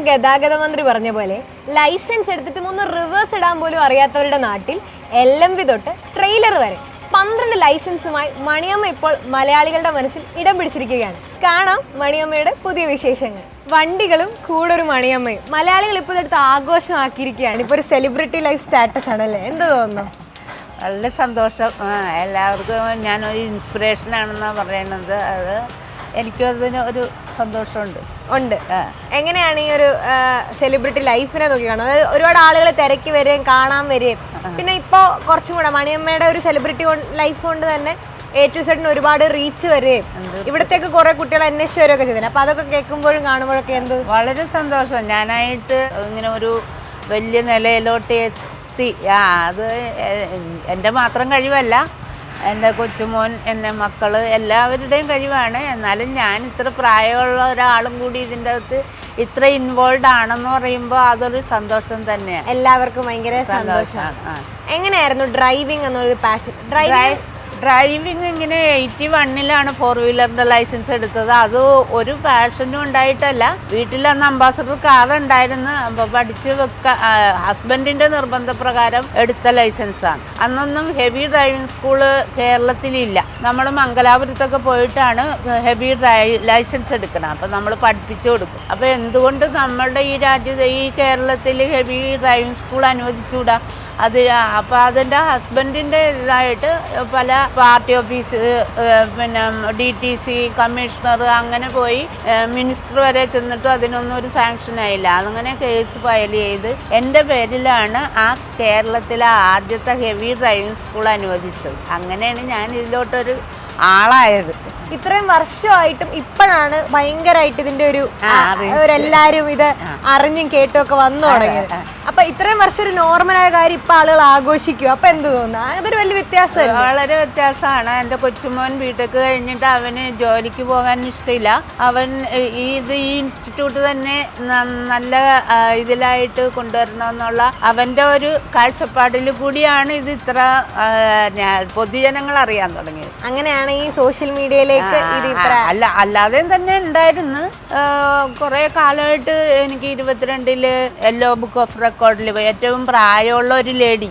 നമ്മുടെ ഗതാഗത മന്ത്രി പറഞ്ഞ പോലെ ലൈസൻസ് എടുത്തിട്ട് ഒന്ന് റിവേഴ്സ് ഇടാൻ പോലും അറിയാത്തവരുടെ നാട്ടിൽ എൽ എം വി തൊട്ട് ട്രെയിലർ വരെ പന്ത്രണ്ട് ലൈസൻസുമായി മണിയമ്മ ഇപ്പോൾ മലയാളികളുടെ മനസ്സിൽ ഇടം പിടിച്ചിരിക്കുകയാണ്. കാണാം മണിയമ്മയുടെ പുതിയ വിശേഷങ്ങൾ. വണ്ടികളും കൂടെ ഒരു മണിയമ്മയും. മലയാളികൾ ഇപ്പോൾ ഇതെടുത്ത് ആഘോഷമാക്കിയിരിക്കുകയാണ്. ഇപ്പോൾ ഒരു സെലിബ്രിറ്റി ലൈഫ് സ്റ്റാറ്റസ് ആണല്ലേ? എന്ത് തോന്നുന്നു? വളരെ സന്തോഷം. എല്ലാവർക്കും ഞാനൊരു ഇൻസ്പിറേഷൻ ആണെന്നാണ് പറയുന്നത് അത് എനിക്കും അതിന് ഒരു സന്തോഷമുണ്ട്. ഉണ്ട്. എങ്ങനെയാണ് ഈ ഒരു സെലിബ്രിറ്റി ലൈഫിനെ നോക്കി കാണുന്നത്? അതായത് ഒരുപാട് ആളുകൾ തിരക്കി വരികയും കാണാൻ വരികയും. പിന്നെ ഇപ്പോൾ കുറച്ചും കൂടെ മണിയമ്മയുടെ ഒരു സെലിബ്രിറ്റി ലൈഫ് കൊണ്ട് തന്നെ എ ടു സെഡിന് ഒരുപാട് റീച്ച് വരികയും. ഇവിടത്തേക്ക് കുറെ കുട്ടികൾ അന്വേഷിച്ച് വരികയൊക്കെ ചെയ്തില്ല അപ്പൊ അതൊക്കെ കേൾക്കുമ്പോഴും കാണുമ്പോഴൊക്കെ എന്ത്? വളരെ സന്തോഷം. ഞാനായിട്ട് ഇങ്ങനെ ഒരു വലിയ നിലയിലോട്ട് എത്തി. ആ അത് എന്റെ മാത്രം കഴിവല്ല. എന്റെ കൊച്ചുമോൻ എന്റെ മക്കൾ എല്ലാവരുടെയും കഴിവാണ്. എന്നാലും ഞാൻ ഇത്ര പ്രായമുള്ള ഒരാളും കൂടി ഇതിന്റെ അകത്ത് ഇത്ര ഇൻവോൾവ് ആണെന്ന് പറയുമ്പോൾ അതൊരു സന്തോഷം തന്നെയാണ് എല്ലാവർക്കും ഭയങ്കര സന്തോഷമാണ് എങ്ങനെയായിരുന്നു ഡ്രൈവിംഗ് എന്നൊരു പാഷൻ ഡ്രൈവിംഗ് ഡ്രൈവിംഗ് ഇങ്ങനെ എയ്റ്റി വണ്ണിലാണ് ഫോർ വീലറിന്റെ ലൈസൻസ് എടുത്തത്. അത് ഒരു പാഷനും ഉണ്ടായിട്ടല്ല. വീട്ടിലന്ന് അംബാസഡർ കാർ ഉണ്ടായിരുന്നു. അപ്പോൾ പഠിച്ച് വെക്ക ഹസ്ബൻഡിന്റെ നിർബന്ധപ്രകാരം എടുത്ത ലൈസൻസാണ് അന്നൊന്നും ഹെവി ഡ്രൈവിംഗ് സ്കൂൾ കേരളത്തിലില്ല. നമ്മൾ മംഗലാപുരത്തൊക്കെ പോയിട്ടാണ് ഹെവി ഡ്രൈ ലൈസൻസ് എടുക്കണം അപ്പം നമ്മൾ പഠിപ്പിച്ചു കൊടുക്കും. അപ്പോൾ എന്തുകൊണ്ട് നമ്മളുടെ ഈ രാജ്യത്ത് ഈ കേരളത്തിൽ ഹെവി ഡ്രൈവിംഗ് സ്കൂൾ അനുവദിച്ചുകൂടാ അത് അപ്പോൾ അതിന്റെ ഹസ്ബൻഡിന്റെ ഇതായിട്ട് പല പാർട്ടി ഓഫീസ് പിന്നെ ഡി ടി സി കമ്മീഷണർ അങ്ങനെ പോയി മിനിസ്റ്റർ വരെ ചെന്നിട്ടും അതിനൊന്നും ഒരു സാങ്ഷൻ ആയില്ല. അതങ്ങനെ കേസ് ഫയൽ ചെയ്ത് എന്റെ പേരിലാണ് ആ കേരളത്തിലെ ആദ്യത്തെ ഹെവി ഡ്രൈവിംഗ് സ്കൂൾ അനുവദിച്ചത്. അങ്ങനെയാണ് ഞാൻ ഇതിലോട്ടൊരു ആളായത്. ഇത്രയും വർഷമായിട്ടും ഇപ്പോഴാണ് ഭയങ്കരമായിട്ട് ഇതിന്റെ ഒരു. അവരെല്ലാരും ഇത് അറിഞ്ഞും കേട്ടും ഒക്കെ വന്നു തുടങ്ങിയത്. അപ്പൊ ഇത്രയും വർഷം ഒരു നോർമലായ കാര്യം ഇപ്പൊ ആളുകൾ ആഘോഷിക്കും. അപ്പൊ എന്ത് തോന്നുന്നു? അതൊരു വലിയ വ്യത്യാസം വളരെ വ്യത്യാസമാണ്. എന്റെ കൊച്ചുമോൻ വീട്ടിലേക്ക് കഴിഞ്ഞിട്ട് അവന് ജോലിക്ക് പോകാൻ ഇഷ്ടമില്ല. അവൻ ഇത് ഈ ഇൻസ്റ്റിറ്റ്യൂട്ട് തന്നെ നല്ല ഇതിലായിട്ട് കൊണ്ടുവരണമെന്നുള്ള അവന്റെ ഒരു കാഴ്ചപ്പാടിൽ കൂടിയാണ് ഇത് ഇത്ര പൊതുജനങ്ങൾ അറിയാൻ തുടങ്ങിയത്. അങ്ങനെയാണ് ഈ സോഷ്യൽ ഇത്ര അല്ല അല്ലാതെയും തന്നെ ഉണ്ടായിരുന്നു. കുറെ കാലമായിട്ട് എനിക്ക് ഇരുപത്തിരണ്ടിൽ യെല്ലോ ബുക്ക് ഓഫ് റെക്കോർഡിൽ ഏറ്റവും പ്രായമുള്ള ഒരു ലേഡി.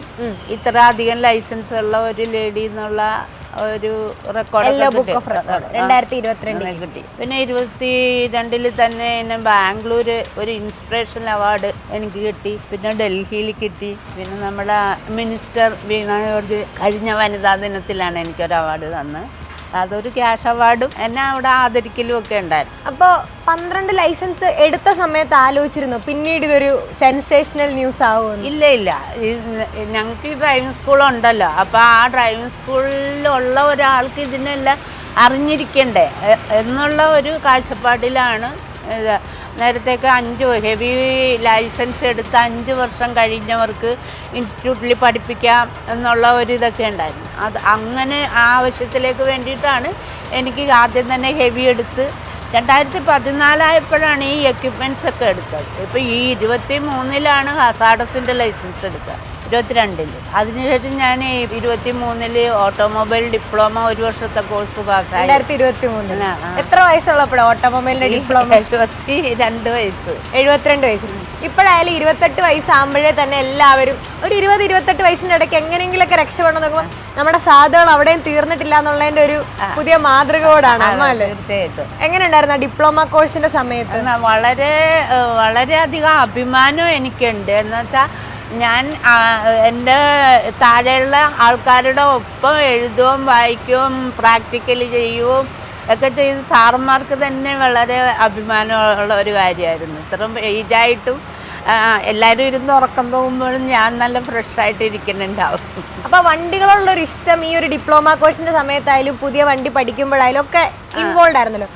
ഇത്ര അധികം ലൈസൻസ് ഉള്ള ഒരു ലേഡി എന്നുള്ള ഒരു റെക്കോർഡ് രണ്ടായിരത്തി ഇരുപത്തിരണ്ടിൽ കിട്ടി. പിന്നെ ഇരുപത്തി രണ്ടിൽ തന്നെ എന്നെ ബാംഗ്ലൂർ ഒരു ഇൻസ്പിറേഷൻ അവാർഡ് എനിക്ക് കിട്ടി. പിന്നെ ഡൽഹിയിൽ കിട്ടി. പിന്നെ നമ്മുടെ മിനിസ്റ്റർ വീണ ജോർജ് കഴിഞ്ഞ വനിതാ ദിനത്തിലാണ് എനിക്കൊരു അവാർഡ് തന്നത് അതൊരു ക്യാഷ് അവാർഡും എന്നെ അവിടെ ആദരിക്കലും ഒക്കെ ഉണ്ടായിരുന്നു. അപ്പോ പന്ത്രണ്ട് ലൈസൻസ് എടുത്ത സമയത്ത് ആലോചിച്ചിരുന്നു? പിന്നീട് ഇതൊരു സെൻസേഷണൽ ന്യൂസ് ആവുമെന്ന്? ഇല്ല ഇല്ല. ഞങ്ങൾക്ക് ഈ ഡ്രൈവിംഗ് സ്കൂൾ ഉണ്ടല്ലോ. അപ്പോൾ ആ ഡ്രൈവിംഗ് സ്കൂളിലുള്ള ഒരാൾക്ക് ഇതിനെല്ലാം അറിഞ്ഞിരിക്കണ്ടേ? എന്നുള്ള ഒരു കാഴ്ചപ്പാടിലാണ് നേരത്തേക്ക് അഞ്ച് ഹെവി ലൈസൻസ് എടുത്ത് അഞ്ച് വർഷം കഴിഞ്ഞവർക്ക് ഇൻസ്റ്റിറ്റ്യൂട്ടിൽ പഠിപ്പിക്കാം എന്നുള്ള ഒരു ഇതൊക്കെ ഉണ്ടായിരുന്നു. അത് അങ്ങനെ ആവശ്യത്തിലേക്ക് വേണ്ടിയിട്ടാണ് എനിക്ക് ആദ്യം തന്നെ ഹെവി എടുത്ത് രണ്ടായിരത്തി പതിനാലായപ്പോഴാണ് ഈ എക്യുപ്മെന്റ്സ് ഒക്കെ എടുത്തത്. ഇപ്പോൾ ഈ ഇരുപത്തി മൂന്നിലാണ് ഹസാഡസിന്റെ ലൈസൻസ് എടുക്കുക ഇരുപത്തിരണ്ടിൽ അതിനുശേഷം ഞാൻ ഇരുപത്തി മൂന്നിൽ ഓട്ടോമൊബൈൽ ഡിപ്ലോമ ഒരു വർഷത്തെ കോഴ്സ് പാസ്സായി. ഇരുപത്തി മൂന്നിൽ. എത്ര വയസ്സുള്ളപ്പോഴാണ് ഓട്ടോമൊബൈലിന്റെ ഡിപ്ലോമ? എഴുപത്തി രണ്ട് വയസ്സ്. എഴുപത്തിരണ്ട് വയസ്സ്. ഇപ്പോഴായാലും ഇരുപത്തെട്ട് വയസ്സാകുമ്പോഴേ തന്നെ എല്ലാവരും ഒരു ഇരുപത് ഇരുപത്തെട്ട് വയസ്സിന്റെ ഇടയ്ക്ക് എങ്ങനെയെങ്കിലൊക്കെ രക്ഷപ്പെടണം നോക്കുമ്പോൾ നമ്മുടെ സാധകൾ അവിടെയും തീർന്നിട്ടില്ല എന്നുള്ളതിന്റെ ഒരു പുതിയ മാതൃകയോടാണ്. തീർച്ചയായിട്ടും. എങ്ങനെയുണ്ടായിരുന്നു ആ ഡിപ്ലോമ കോഴ്സിന്റെ സമയത്ത്? വളരെ വളരെയധികം അഭിമാനം എനിക്കുണ്ട്. എന്ന് വെച്ചാൽ ഞാൻ എന്റെ താഴെയുള്ള ആൾക്കാരുടെ ഒപ്പം എഴുതുകയും വായിക്കുകയും പ്രാക്ടിക്കൽ ചെയ്യുകയും ഒക്കെ ചെയ്ത് സാറന്മാർക്ക് തന്നെ വളരെ അഭിമാനമുള്ള ഒരു കാര്യമായിരുന്നു. ഇത്രയും ഏജായിട്ടും എല്ലാവരും ഇരുന്ന് ഉറക്കം തോന്നുമ്പോഴും ഞാൻ നല്ല ഫ്രഷായിട്ട് ഇരിക്കുന്നുണ്ടാവും. അപ്പോൾ വണ്ടികളോടുള്ള ഒരു ഇഷ്ടം ഈ ഒരു ഡിപ്ലോമ കോഴ്സിന്റെ സമയത്തായാലും പുതിയ വണ്ടി പഠിക്കുമ്പോഴായാലും ഒക്കെ ഇൻവോൾവ് ആയിരുന്നല്ലോ?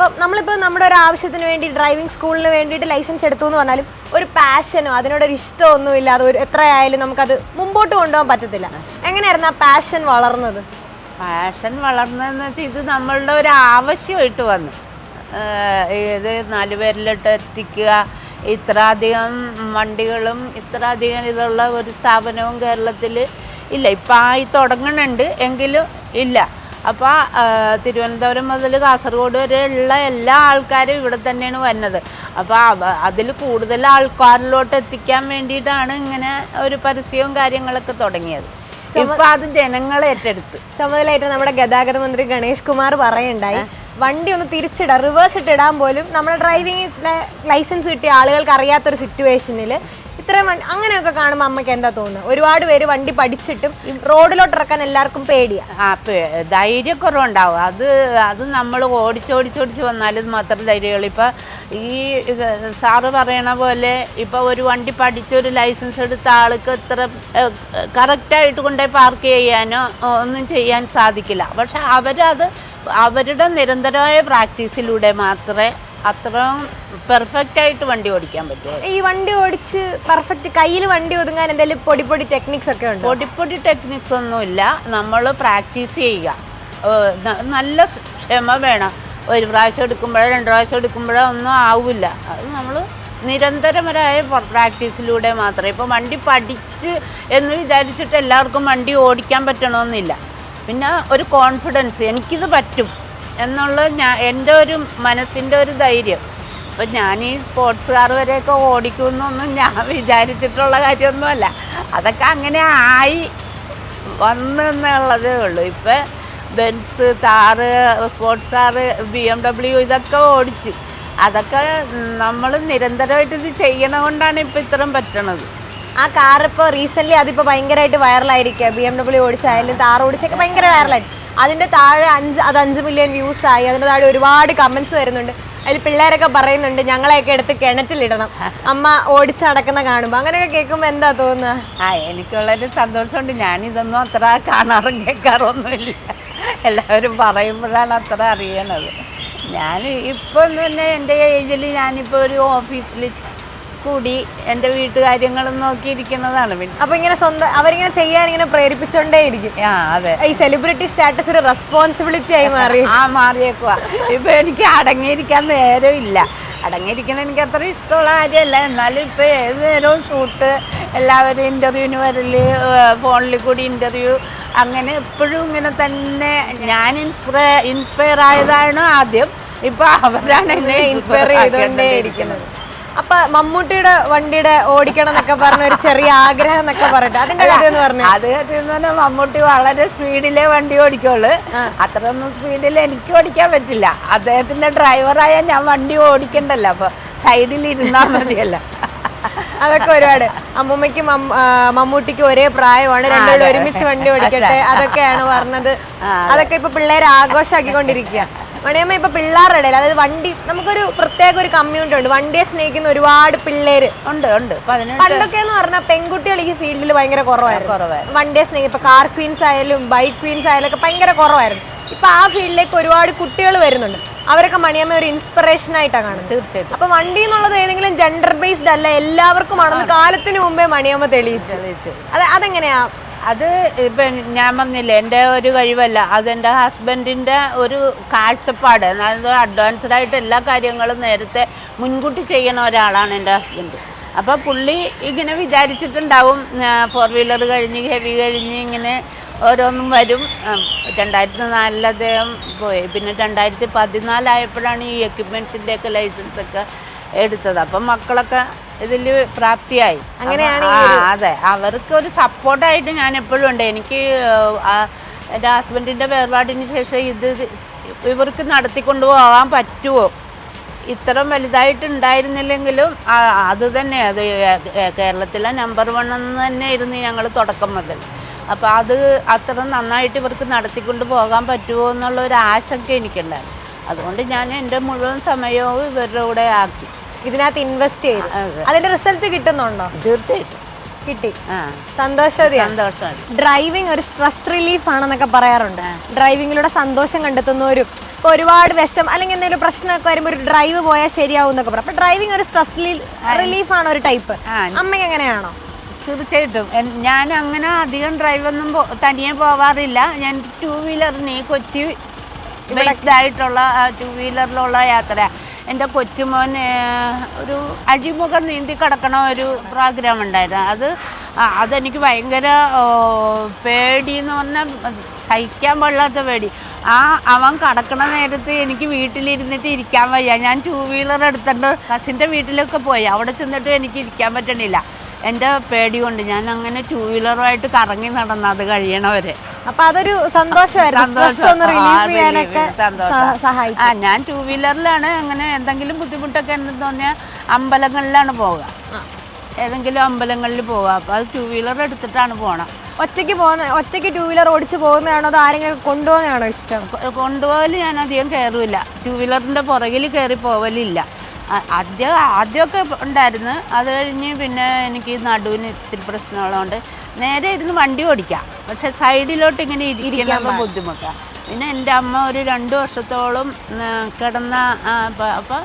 അപ്പൊ നമ്മളിപ്പോൾ നമ്മുടെ ഒരു ആവശ്യത്തിന് വേണ്ടി ഡ്രൈവിംഗ് സ്കൂളിന് വേണ്ടിയിട്ട് ലൈസൻസ് എടുത്തു എന്ന് പറഞ്ഞാലും ഒരു പാഷനോ അതിനോടൊരു ഇഷ്ടമോ ഒന്നും ഇല്ലാതെ ഒരു എത്രയായാലും നമുക്കത് മുമ്പോട്ട് കൊണ്ടുപോകാൻ പറ്റത്തില്ല. എങ്ങനെയായിരുന്നു ആ പാഷൻ വളർന്നത്? പാഷൻ വളർന്നതെന്ന് വെച്ചാൽ ഇത് നമ്മളുടെ ഒരു ആവശ്യമായിട്ട് വന്നു. ഇത് നാല് പേരിലിട്ട് എത്തിക്കുക ഇത്രയധികം വണ്ടികളും ഇത്രയധികം ഇതുള്ള ഒരു സ്ഥാപനവും കേരളത്തിൽ ഇല്ല. ഇപ്പം ആയി തുടങ്ങുന്നുണ്ട് എങ്കിലും ഇല്ല. അപ്പോൾ തിരുവനന്തപുരം മുതൽ കാസർഗോഡ് വരെ ഉള്ള എല്ലാ ആൾക്കാരും ഇവിടെ തന്നെയാണ് വരുന്നത്. അപ്പോൾ അതിൽ കൂടുതൽ ആൾക്കാരിലോട്ട് എത്തിക്കാൻ വേണ്ടിയിട്ടാണ് ഇങ്ങനെ ഒരു പരസ്യവും കാര്യങ്ങളൊക്കെ തുടങ്ങിയത്. ഇപ്പം അത് ജനങ്ങളെ ഏറ്റെടുത്ത്. ചുമതലയായിട്ട് നമ്മുടെ ഗതാഗത മന്ത്രി ഗണേഷ് കുമാർ പറയുണ്ടായി വണ്ടി ഒന്ന് തിരിച്ചിടാം റിവേഴ്സ് ഇട്ടിടാൻ പോലും നമ്മുടെ ഡ്രൈവിംഗ് ലൈസൻസ് കിട്ടിയ ആളുകൾക്ക് അറിയാത്തൊരു സിറ്റുവേഷനിൽ ഇത്രയും വണ്ടി അങ്ങനെയൊക്കെ കാണുമ്പോൾ അമ്മയ്ക്ക് എന്താ തോന്നുന്നത്? ഒരുപാട് പേര് വണ്ടി പഠിച്ചിട്ടും റോഡിലോട്ട് ഇറക്കാൻ എല്ലാവർക്കും പേടിയാ. ആ പേ- ധൈര്യക്കുറവുണ്ടാവും. അത് അത് നമ്മൾ ഓടിച്ചോടിച്ചോടിച്ച് വന്നാലും മാത്രം ധൈര്യമുള്ളൂ. ഇപ്പം ഈ സാറ് പറയണ പോലെ ഇപ്പം ഒരു വണ്ടി പഠിച്ചൊരു ലൈസൻസ് എടുത്ത ആൾക്ക് ഇത്ര കറക്റ്റായിട്ട് കൊണ്ടുപോയി പാർക്ക് ചെയ്യാനോ ഒന്നും ചെയ്യാൻ സാധിക്കില്ല. പക്ഷെ അവരത് അവരുടെ നിരന്തരമായ പ്രാക്ടീസിലൂടെ മാത്രമേ അത്രയും പെർഫെക്റ്റ് ആയിട്ട് വണ്ടി ഓടിക്കാൻ പറ്റും ഈ വണ്ടി ഓടിച്ച് പെർഫെക്റ്റ് കയ്യിൽ വണ്ടി ഒതുങ്ങാൻ എന്തെങ്കിലും പൊടി പൊടി ടെക്നിക്സ് ഒക്കെ ഉണ്ട്? പൊടിപ്പൊടി ടെക്നിക്സ് ഒന്നുമില്ല. നമ്മൾ പ്രാക്ടീസ് ചെയ്യുക. നല്ല ക്ഷമ വേണം. ഒരു പ്രാവശ്യം എടുക്കുമ്പോഴോ രണ്ട് പ്രാവശ്യം എടുക്കുമ്പോഴോ ഒന്നും ആവില്ല. അത് നമ്മൾ നിരന്തരമായ പ്രാക്ടീസിലൂടെ മാത്രമേ. ഇപ്പോൾ വണ്ടി പഠിച്ച് എന്ന് വിചാരിച്ചിട്ട് എല്ലാവർക്കും വണ്ടി ഓടിക്കാൻ പറ്റണമെന്നില്ല പിന്നെ ഒരു കോൺഫിഡൻസ് എനിക്കിത് പറ്റും. എന്നുള്ള ഞാൻ എന്റെ ഒരു മനസ്സിന്റെ ഒരു ധൈര്യം. അപ്പം ഞാൻ ഈ സ്പോർട്സ് കാർ വരെയൊക്കെ ഓടിക്കുമെന്നൊന്നും ഞാൻ വിചാരിച്ചിട്ടുള്ള കാര്യമൊന്നുമല്ല. അതൊക്കെ അങ്ങനെ ആയി വന്നു എന്നുള്ളതേ ഉള്ളൂ. ഇപ്പം Benz Thar sports car B M W ഇതൊക്കെ ഓടിച്ച്. അതൊക്കെ നമ്മൾ നിരന്തരമായിട്ട് ഇത് ചെയ്യണ കൊണ്ടാണ് ഇപ്പം ഇത്രയും പറ്റണത്. ആ കാർ ഇപ്പോൾ റീസെന്റ് അതിപ്പോൾ ഭയങ്കരമായിട്ട് വൈറലായിരിക്കുക ബി എം ഡബ്ല്യു ഓടിച്ചായാലും താർ ഓടിച്ചൊക്കെ ഭയങ്കര വൈറലായി അതിന്റെ താഴെ അഞ്ച് അത് അഞ്ച് മില്യൺ വ്യൂസ് ആയി. അതിന്റെ താഴെ ഒരുപാട് കമന്റ്സ് വരുന്നുണ്ട്. അതിൽ പിള്ളേരൊക്കെ പറയുന്നുണ്ട് ഞങ്ങളെയൊക്കെ എടുത്ത് കിണറ്റിലിടണം. അമ്മ ഓടിച്ചടക്കുന്ന കാണുമ്പോൾ അങ്ങനെയൊക്കെ കേൾക്കുമ്പോൾ എന്താ തോന്നുന്നത് ആ എനിക്കുള്ളൊരു സന്തോഷമുണ്ട്. ഞാനിതൊന്നും അത്ര കാണാറും കേൾക്കാറൊന്നുമില്ല. എല്ലാവരും പറയുമ്പോഴാണ് അത്ര അറിയണത്. ഞാൻ ഇപ്പം തന്നെ എന്റെ ഏജിൽ ഞാനിപ്പോൾ ഒരു ഓഫീസിൽ കൂടി എന്റെ വീട്ടുകാര്യങ്ങളും നോക്കിയിരിക്കുന്നതാണ്. പിന്നെ അപ്പൊ ഇങ്ങനെ സ്വന്തം അവരിങ്ങനെ ചെയ്യാൻ ഇങ്ങനെ പ്രേരിപ്പിച്ചോണ്ടേയിരിക്കും. ആ അതെ. ഈ സെലിബ്രിറ്റി സ്റ്റാറ്റസ് ഒരു റെസ്പോൺസിബിലിറ്റി ആയി മാറി ആ മാറിയേക്കുവാ. ഇപ്പൊ എനിക്ക് അടങ്ങിയിരിക്കാൻ നേരം ഇല്ല. അടങ്ങിയിരിക്കുന്ന എനിക്ക് അത്ര ഇഷ്ടമുള്ള കാര്യമല്ല. എന്നാലും ഇപ്പൊ ഏത് നേരവും ഷൂട്ട് എല്ലാവരും ഇന്റർവ്യൂവിന് വരൽ ഫോണിൽ കൂടി ഇന്റർവ്യൂ അങ്ങനെ എപ്പോഴും ഇങ്ങനെ തന്നെ ഞാൻ ഇൻസ്പയർ ഇൻസ്പയർ ആയതാണ് ആദ്യം. ഇപ്പൊ അവരാണ് എന്നെ ഇൻസ്പയർ ചെയ്തുകൊണ്ടേയിരിക്കുന്നത്. അപ്പൊ മമ്മൂട്ടിയുടെ വണ്ടിയുടെ ഓടിക്കണം എന്നൊക്കെ പറഞ്ഞ ഒരു ചെറിയ ആഗ്രഹം എന്നൊക്കെ പറഞ്ഞു അതിന്റെ കാര്യം പറഞ്ഞു. അത് എന്ന് പറഞ്ഞാൽ മമ്മൂട്ടി വളരെ സ്പീഡിലേ വണ്ടി ഓടിക്കുള്ളൂ. അത്രയൊന്നും സ്പീഡിൽ എനിക്ക് ഓടിക്കാൻ പറ്റില്ല. അദ്ദേഹത്തിന്റെ ഡ്രൈവറായ ഞാൻ വണ്ടി ഓടിക്കണ്ടല്ലോ അപ്പൊ സൈഡിൽ ഇരുന്നാൽ മതിയല്ലോ. അതൊക്കെ ഒരുപാട്. അമ്മൂമ്മയ്ക്കും മമ്മൂട്ടിക്കും ഒരേ പ്രായമാണ്. രണ്ടുപേരും ഒരുമിച്ച് വണ്ടി ഓടിക്കട്ടെ. അതൊക്കെയാണ് പറഞ്ഞത്? അതൊക്കെ ഇപ്പൊ പിള്ളേരെ ആഘോഷമാക്കിക്കൊണ്ടിരിക്കുക മണിയമ്മ ഇപ്പൊ പിള്ളേരുടെ ഇടയിൽ അതായത് വണ്ടി നമുക്കൊരു പ്രത്യേക ഒരു കമ്മ്യൂണിറ്റി ഉണ്ട്. വണ്ടിയെ സ്നേഹിക്കുന്ന ഒരുപാട് പിള്ളേര്. ഉണ്ട് ഉണ്ട്. പണ്ടൊക്കെ എന്ന് പറഞ്ഞാൽ പെൺകുട്ടികൾ ഈ ഫീൽഡിൽ ഭയങ്കര കുറവായിരുന്നു. വണ്ടിയെ സ്നേഹിക്കും ഇപ്പൊ കാർ ക്വീൻസ് ആയാലും ബൈക്ക് ക്വീൻസ് ആയാലും ഒക്കെ ഭയങ്കര കുറവായിരുന്നു. ഇപ്പൊ ആ ഫീൽഡിലേക്ക് ഒരുപാട് കുട്ടികൾ വരുന്നുണ്ട്. അവരൊക്കെ മണിയമ്മ ഒരു ഇൻസ്പിറേഷൻ ആയിട്ടാണ് കാണുന്നത്. തീർച്ചയായിട്ടും. അപ്പൊ വണ്ടി എന്നുള്ളത് ഏതെങ്കിലും ജെൻഡർ ബേസ്ഡ് അല്ല എല്ലാവർക്കും ആണെന്ന് കാലത്തിന് മുമ്പേ മണിയമ്മ തെളിയിച്ചു. തെളിയിച്ചു. അത് അതെങ്ങനെയാ? അത് ഇപ്പം ഞാൻ പറഞ്ഞില്ലേ എന്റെ ഒരു കഴിവല്ല. അതെന്റെ ഹസ്ബൻഡിന്റെ ഒരു കാഴ്ചപ്പാട്. അതായത് അഡ്വാൻസ്ഡ് ആയിട്ട് എല്ലാ കാര്യങ്ങളും നേരത്തെ മുൻകൂട്ടി ചെയ്യണ ഒരാളാണ് എന്റെ ഹസ്ബൻഡ് അപ്പോൾ പുള്ളി ഇങ്ങനെ വിചാരിച്ചിട്ടുണ്ടാവും ഫോർ വീലർ കഴിഞ്ഞ് ഹെവി കഴിഞ്ഞ് ഇങ്ങനെ ഓരോന്നും വരും. രണ്ടായിരത്തി നാലിൽ അദ്ദേഹം പോയി. പിന്നെ രണ്ടായിരത്തി പതിനാലായപ്പോഴാണ് ഈ എക്യുപ്മെൻസിന്റെയൊക്കെ ലൈസൻസ് ഒക്കെ എടുത്തത്. അപ്പം മക്കളൊക്കെ ഇതിൽ പ്രാപ്തിയായി. അങ്ങനെയാണ് ആ അതെ. അവർക്ക് ഒരു സപ്പോർട്ടായിട്ട് ഞാൻ എപ്പോഴും ഉണ്ട്. എനിക്ക് എന്റെ ഹസ്ബൻഡിന്റെ വേർപാടിന് ശേഷം ഇത് ഇവർക്ക് നടത്തിക്കൊണ്ടു പോകാൻ പറ്റുമോ? ഇത്ര വലുതായിട്ടുണ്ടായിരുന്നില്ലെങ്കിലും ഉണ്ടായിരുന്നില്ലെങ്കിലും അത് തന്നെ. അത് കേരളത്തിലെ നമ്പർ വൺ എന്ന് തന്നെ ഇരുന്ന് ഞങ്ങൾ തുടക്കം മുതൽ. അപ്പോൾ അത് അത്ര നന്നായിട്ട് ഇവർക്ക് നടത്തിക്കൊണ്ട് പോകാൻ പറ്റുമോ എന്നുള്ള ഒരു ആശങ്ക എനിക്കുണ്ടായിരുന്നു. അതുകൊണ്ട് ഞാൻ എന്റെ മുഴുവൻ സമയവും ഇവരുടെ കൂടെ ആക്കി. ഇതിനകത്ത് ഇൻവെസ്റ്റ് ചെയ്തു. അതെ. അതിന്റെ റിസൾട്ട് കിട്ടുന്നുണ്ടോ? തീർച്ചയായിട്ടും. കിട്ടി. ആ. സന്തോഷവതിയാണ് സന്തോഷമാണ് ഡ്രൈവിംഗ് ഒരു സ്ട്രെസ് റിലീഫ് ആണെന്നൊക്കെ പറയാറുണ്ട്. ഡ്രൈവിങ്ങിലൂടെ സന്തോഷം കണ്ടെത്തുന്നവരും ഇപ്പൊ ഒരുപാട് വിഷം അല്ലെങ്കിൽ എന്തെങ്കിലും പ്രശ്നമൊക്കെ വരുമ്പോൾ ഒരു ഡ്രൈവ് പോയാൽ ശരിയാവും എന്നൊക്കെ പറയും. അപ്പൊ ഡ്രൈവിംഗ് ഒരു സ്ട്രെസ് റിലീഫ് ആണ് ഒരു ടൈപ്പ് അമ്മ അമ്മയ്ക്ക് എങ്ങനെയാണോ? തീർച്ചയായിട്ടും. എൻ- ഞാൻ അങ്ങനെ അധികം ഡ്രൈവ് ഒന്നും തനിയെ പോവാറില്ല. ഞാൻ ടൂ വീലറിന് കൊച്ചി ബേസ്ഡ് ആയിട്ടുള്ള ടൂ വീലറിലുള്ള യാത്ര എന്റെ കൊച്ചുമോൻ ഒരു അഴിമുഖം നീന്തി കിടക്കണ ഒരു പ്രോഗ്രാം ഉണ്ടായിരുന്നു. അത് അതെനിക്ക് ഭയങ്കര പേടി എന്ന് പറഞ്ഞാൽ സഹിക്കാൻ പാടില്ലാത്ത പേടി. ആ അവൻ കടക്കണ നേരത്ത് എനിക്ക് വീട്ടിലിരുന്നിട്ട് ഇരിക്കാൻ വയ്യ. ഞാൻ ടൂ വീലർ എടുത്തിട്ട് കസിന്റെ വീട്ടിലൊക്കെ പോയി. അവിടെ ചെന്നിട്ട് എനിക്ക് ഇരിക്കാൻ പറ്റണില്ല. എന്റെ പേടി കൊണ്ട് ഞാൻ അങ്ങനെ ടൂ വീലറുമായിട്ട് കറങ്ങി നടന്നത് കഴിയണവരെ. അപ്പൊ അതൊരു സന്തോഷമായിരുന്നു. ആ ഞാൻ ടൂ വീലറിലാണ് അങ്ങനെ എന്തെങ്കിലും ബുദ്ധിമുട്ടൊക്കെ ഉണ്ടെന്ന് തോന്നിയാൽ അമ്പലങ്ങളിലാണ് പോവുക. ഏതെങ്കിലും അമ്പലങ്ങളിൽ പോവുക. അപ്പൊ അത് ടൂ വീലർ എടുത്തിട്ടാണ് പോകണം ഒറ്റയ്ക്ക് പോകുന്ന ഒറ്റയ്ക്ക് ടൂ വീലർ ഓടിച്ചു പോകുന്നതാണോ? അതോ ആരെങ്കിലും കൊണ്ടുപോകുന്നതാണോ ഇഷ്ടം? കൊ- കൊണ്ടുപോകൽ ഞാൻ അധികം കയറില്ല ടൂ വീലറിന്റെ പുറകിൽ കയറി പോവലില്ല. ആദ്യം ആദ്യമൊക്കെ ഉണ്ടായിരുന്നു. അത് കഴിഞ്ഞ് പിന്നെ എനിക്ക് നടുവിന് ഇത്തിരി പ്രശ്നമുള്ളതുകൊണ്ട് നേരെ ഇരുന്ന് വണ്ടി ഓടിക്കാം. പക്ഷെ സൈഡിലോട്ട് ഇങ്ങനെ ഇരിക്കുന്നത് ബുദ്ധിമുട്ടാണ് പിന്നെ എന്റെ അമ്മ ഒരു രണ്ട് വർഷത്തോളം കിടന്ന അപ്പോൾ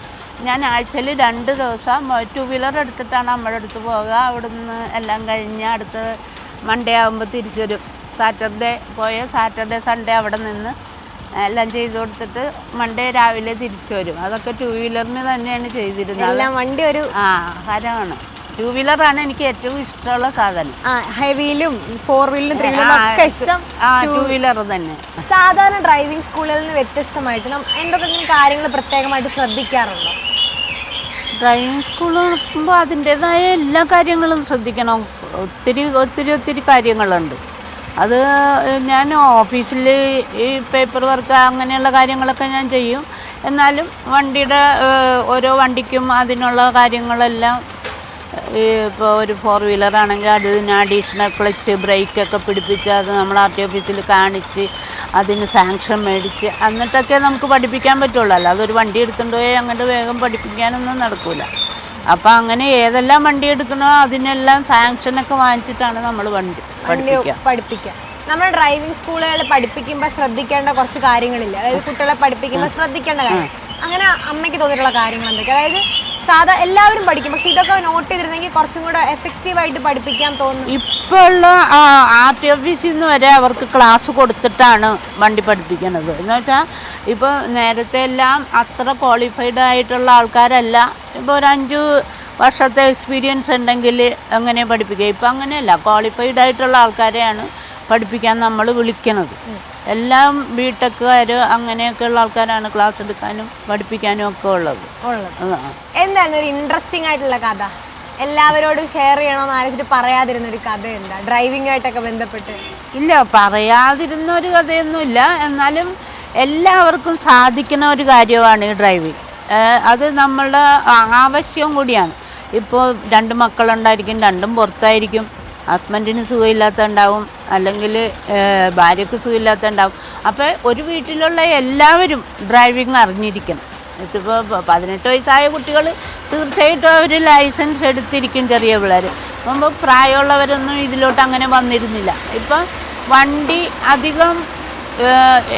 ഞാൻ ആഴ്ചയിൽ രണ്ട് ദിവസം ടു വീലർ എടുത്തിട്ടാണ് അമ്മയുടെ അടുത്ത് പോവുക. അവിടുന്ന് എല്ലാം കഴിഞ്ഞ് അടുത്ത് മൺഡേ ആകുമ്പോൾ തിരിച്ചു വരും. സാറ്റർഡേ പോയ സാറ്റർഡേ സൺഡേ അവിടെ നിന്ന് എല്ലാം ചെയ്തു കൊടുത്തിട്ട് മൺഡേ രാവിലെ തിരിച്ചു വരും. അതൊക്കെ ടൂ വീലറിന് തന്നെയാണ് ചെയ്തിരുന്നത്. വണ്ടി ഒരു ആ ഹരമാണ്. ടൂ വീലറാണ് എനിക്ക് ഏറ്റവും ഇഷ്ടമുള്ള സാധനം. ഹെവിയിലും ഫോർ വീലിലും ത്രീ ഇഷ്ടം. ടൂ വീലർ തന്നെ. സാധാരണ ഡ്രൈവിംഗ് സ്കൂളിൽ നിന്ന് വ്യത്യസ്തമായിട്ട് എന്തൊക്കെ കാര്യങ്ങൾ പ്രത്യേകമായിട്ട് ശ്രദ്ധിക്കാറുണ്ടോ? ഡ്രൈവിംഗ് സ്കൂൾ നോക്കുമ്പോൾ അതിന്റെതായ എല്ലാ കാര്യങ്ങളും ശ്രദ്ധിക്കണം. ഒത്തിരി ഒത്തിരി ഒത്തിരി കാര്യങ്ങളുണ്ട്. അത് ഞാൻ ഓഫീസിൽ ഈ പേപ്പർ വർക്ക് അങ്ങനെയുള്ള കാര്യങ്ങളൊക്കെ ഞാൻ ചെയ്യും. എന്നാലും വണ്ടിയുടെ ഓരോ വണ്ടിക്കും അതിനുള്ള കാര്യങ്ങളെല്ലാം ഇപ്പോൾ ഒരു ഫോർ വീലർ ആണെങ്കിൽ അതിന് അഡീഷണൽ ക്ലച്ച് ബ്രേക്കൊക്കെ പിടിപ്പിച്ച് അത് നമ്മൾ ആർ ടി ഓഫീസിൽ കാണിച്ച് അതിന് സാങ്ഷൻ മേടിച്ച് എന്നിട്ടൊക്കെ നമുക്ക് പഠിപ്പിക്കാൻ പറ്റുള്ളൂ. അല്ലാതെ ഒരു വണ്ടി എടുത്തുകൊണ്ട് പോയി അങ്ങനെ വേഗം പഠിപ്പിക്കാനൊന്നും നടക്കില്ല അപ്പോൾ അങ്ങനെ ഏതെല്ലാം വണ്ടി എടുക്കണോ അതിനെല്ലാം സാങ്ഷനൊക്കെ വാങ്ങിച്ചിട്ടാണ് നമ്മൾ വണ്ടി പഠിപ്പിക്കുക. പഠിപ്പിക്കാം നമ്മുടെ ഡ്രൈവിംഗ് സ്കൂളുകളിൽ പഠിപ്പിക്കുമ്പോൾ ശ്രദ്ധിക്കേണ്ട കുറച്ച് കാര്യങ്ങളില്ല? അതായത് കുട്ടികളെ പഠിപ്പിക്കുമ്പോൾ ശ്രദ്ധിക്കേണ്ട കാര്യം അങ്ങനെ അമ്മയ്ക്ക് തോന്നിയിട്ടുള്ള കാര്യങ്ങൾ എന്തൊക്കെ അതായത് സാധാ എല്ലാവരും പഠിക്കും. പക്ഷെ ഇതൊക്കെ നോട്ട് ചെയ്തിരുന്നെങ്കിൽ കുറച്ചും കൂടെ എഫക്റ്റീവ് ആയിട്ട് പഠിപ്പിക്കാൻ തോന്നുന്നു. ഇപ്പോൾ ഉള്ള ആർ ടി ഓഫീസിൽ നിന്ന് വരെ അവർക്ക് ക്ലാസ് കൊടുത്തിട്ടാണ് വണ്ടി പഠിപ്പിക്കുന്നത്. എന്ന് വെച്ചാൽ ഇപ്പോൾ നേരത്തെ എല്ലാം അത്ര ക്വാളിഫൈഡ് ആയിട്ടുള്ള ആൾക്കാരല്ല. ഇപ്പോൾ ഒരു അഞ്ച് വർഷത്തെ എക്സ്പീരിയൻസ് ഉണ്ടെങ്കിൽ അങ്ങനെ പഠിപ്പിക്കുക. ഇപ്പം അങ്ങനെയല്ല ക്വാളിഫൈഡ് ആയിട്ടുള്ള ആൾക്കാരെയാണ് പഠിപ്പിക്കാൻ നമ്മൾ വിളിക്കുന്നത്. എല്ലാം ബിടെക്കുകാർ അങ്ങനെയൊക്കെയുള്ള ആൾക്കാരാണ് ക്ലാസ് എടുക്കാനും പഠിപ്പിക്കാനും ഒക്കെ ഉള്ളത്. എന്താണ് ഒരു ഇൻട്രസ്റ്റിംഗ് ആയിട്ടുള്ള കഥ? എല്ലാവരോടും ഷെയർ ചെയ്യണമെന്ന് ആലോചിച്ചിട്ട് പറയാതിരുന്ന ഒരു കഥ എന്താ? ഡ്രൈവിംഗ് ആയിട്ടൊക്കെ ബന്ധപ്പെട്ട്. ഇല്ല പറയാതിരുന്ന ഒരു കഥയൊന്നുമില്ല. എന്നാലും എല്ലാവർക്കും സാധിക്കുന്ന ഒരു കാര്യമാണ് ഈ ഡ്രൈവിംഗ് അത് നമ്മളുടെ ആവശ്യം ആവശ്യവും കൂടിയാണ്. ഇപ്പോൾ രണ്ട് മക്കളുണ്ടായിരിക്കും രണ്ടും പുറത്തായിരിക്കും. ഹസ്ബൻഡിന് സുഖമില്ലാത്തതുണ്ടാവും അല്ലെങ്കിൽ ഭാര്യയ്ക്ക് സുഖമില്ലാത്തതുണ്ടാവും. അപ്പോൾ ഒരു വീട്ടിലുള്ള എല്ലാവരും ഡ്രൈവിംഗ് അറിഞ്ഞിരിക്കണം. ഇതിപ്പോൾ പതിനെട്ട് വയസ്സായ കുട്ടികൾ തീർച്ചയായിട്ടും അവർ ലൈസൻസ് എടുത്തിരിക്കും ചെറിയ പിള്ളേർ മുമ്പ് പ്രായമുള്ളവരൊന്നും ഇതിലോട്ട് അങ്ങനെ വന്നിരുന്നില്ല. ഇപ്പം വണ്ടി അധികം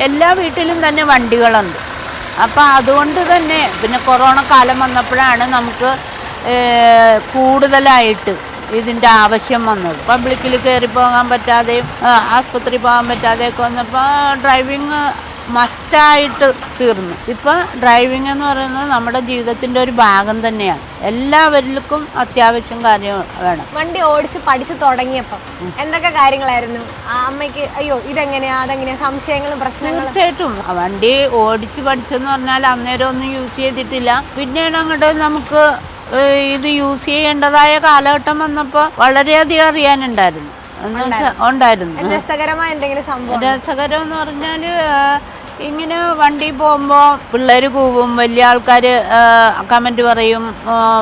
എല്ലാ വീട്ടിലും തന്നെ വണ്ടികളുണ്ട്. അപ്പോൾ അതുകൊണ്ട് തന്നെ പിന്നെ കൊറോണ കാലം വന്നപ്പോഴാണ് നമുക്ക് കൂടുതലായിട്ട് ഇതിന്റെ ആവശ്യം വന്നത്. പബ്ലിക്കിൽ കയറി പോകാൻ പറ്റാതെയും ആസ്പത്രി പോകാൻ പറ്റാതെയൊക്കെ വന്നപ്പോൾ ഡ്രൈവിങ് മസ്റ്റായിട്ട് തീർന്നു. ഇപ്പം ഡ്രൈവിംഗ് എന്ന് പറയുന്നത് നമ്മുടെ ജീവിതത്തിന്റെ ഒരു ഭാഗം തന്നെയാണ്. എല്ലാവരിലും അത്യാവശ്യം കാര്യം വേണം. വണ്ടി ഓടിച്ച് പഠിച്ചു തുടങ്ങിയപ്പോൾ എന്തൊക്കെ കാര്യങ്ങളായിരുന്നു? അമ്മയ്ക്ക് അയ്യോ ഇതെങ്ങനെയാ? അതെങ്ങനെയാ? സംശയങ്ങളും പ്രശ്നങ്ങളും? തീർച്ചയായിട്ടും. വണ്ടി ഓടിച്ച് പഠിച്ചെന്ന് പറഞ്ഞാൽ അന്നേരം ഒന്നും യൂസ് ചെയ്തിട്ടില്ല. പിന്നീട് അങ്ങോട്ട് നമുക്ക് ഇത് യൂസ് ചെയ്യേണ്ടതായ കാലഘട്ടം വന്നപ്പോൾ വളരെയധികം അറിയാനുണ്ടായിരുന്നു. എന്ന് വെച്ചാൽ ഉണ്ടായിരുന്നു. രസകരമായ എന്തെങ്കിലും സംഭവം രസകരം എന്ന് പറഞ്ഞാൽ ഇങ്ങനെ വണ്ടി പോകുമ്പോൾ പിള്ളേർ കൂവും വലിയ ആൾക്കാർ കമന്റ് പറയും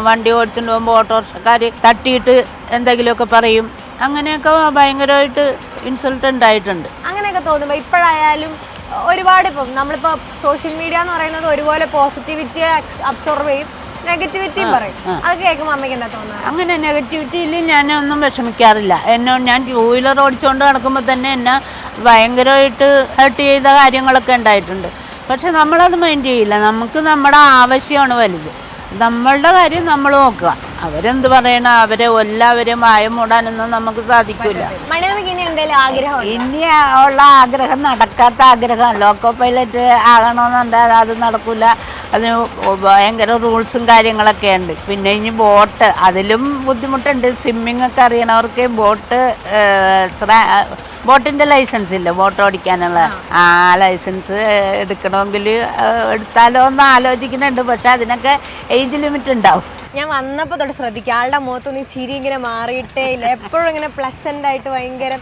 വണ്ടി ഓടിച്ചുകൊണ്ട് പോകുമ്പോൾ ഓട്ടോറിക്ഷക്കാർ തട്ടിയിട്ട് എന്തെങ്കിലുമൊക്കെ പറയും. അങ്ങനെയൊക്കെ ഭയങ്കരമായിട്ട് ഇൻസൾട്ട് ഉണ്ടായിട്ടുണ്ട്. അങ്ങനെയൊക്കെ തോന്നുമ്പോൾ ഇപ്പോഴായാലും ഒരുപാട് ഇപ്പം നമ്മളിപ്പോൾ സോഷ്യൽ മീഡിയ എന്ന് പറയുന്നത് ഒരുപോലെ പോസിറ്റിവിറ്റി അബ്സോർവ് ചെയ്യും. നെഗറ്റിവിറ്റിയും പറയും. അത് കേൾക്കുമ്പോൾ അമ്മയ്ക്ക് എന്താ തോന്നുന്നത്? അങ്ങനെ നെഗറ്റിവിറ്റിയിൽ ഞാൻ ഒന്നും വിഷമിക്കാറില്ല. എന്നെ ഞാൻ ടൂ വീലർ ഓടിച്ചുകൊണ്ട് നടക്കുമ്പോൾ തന്നെ എന്നെ ഭയങ്കരമായിട്ട് ഹേർട്ട് ചെയ്ത കാര്യങ്ങളൊക്കെ ഉണ്ടായിട്ടുണ്ട്. പക്ഷെ നമ്മളത് മൈൻഡ് ചെയ്യില്ല. നമുക്ക് നമ്മുടെ ആവശ്യമാണ് വലുത്. നമ്മളുടെ കാര്യം നമ്മൾ നോക്കുക. അവരെന്ത് പറയണ അവരെ എല്ലാവരെയും വായ മൂടാനൊന്നും നമുക്ക് സാധിക്കില്ല ഇനി ഉള്ള ആഗ്രഹം നടക്കാത്ത ആഗ്രഹം. ലോക്കോ പൈലറ്റ് ആകണമെന്നുണ്ടായത് അത് നടക്കില്ല അതിന് ഭയങ്കര റൂൾസും കാര്യങ്ങളൊക്കെ ഉണ്ട്. പിന്നെ ഇനി ബോട്ട് അതിലും ബുദ്ധിമുട്ടുണ്ട്. സ്വിമ്മിങ് ഒക്കെ അറിയണവർക്ക് ബോട്ട് ബോട്ടിന്റെ ലൈസൻസ് ഇല്ല? ബോട്ട് ഓടിക്കാനുള്ള. ആ ലൈസൻസ് എടുക്കണമെങ്കിൽ എടുത്താലോ എന്ന് ആലോചിക്കുന്നുണ്ട്. പക്ഷെ അതിനൊക്കെ ഏജ് ലിമിറ്റ് ഉണ്ടാവും. ഞാൻ വന്നപ്പോൾ തൊട്ട് ശ്രദ്ധിക്കുക ആളുടെ മുഖത്തൊന്നും ചിരി ഇങ്ങനെ മാറിയിട്ടേ ഇല്ല. എപ്പോഴും ഇങ്ങനെ പ്ലസന്റ് ആയിട്ട് ഭയങ്കര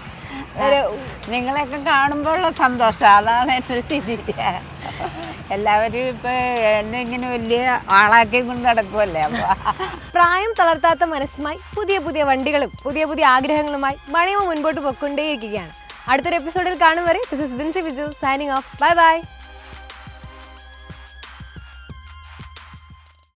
നിങ്ങളെയൊക്കെ കാണുമ്പോഴുള്ള സന്തോഷം. അതാണ് എന്റെ ശരി എല്ലാവരും ഇപ്പൊ എന്നെ ഇങ്ങനെ വലിയ ആളാക്കി കൊണ്ട് നടക്കുമല്ലേ അപ്പൊ? പ്രായം തളർത്താത്ത മനസ്സുമായി പുതിയ പുതിയ വണ്ടികളും പുതിയ പുതിയ ആഗ്രഹങ്ങളുമായി മഴയും മുൻപോട്ട് പൊക്കൊണ്ടേയിരിക്കുകയാണ്. അടുത്തൊരു എപ്പിസോഡിൽ കാണും വരെ. This is Binsi Viju signing off bye bye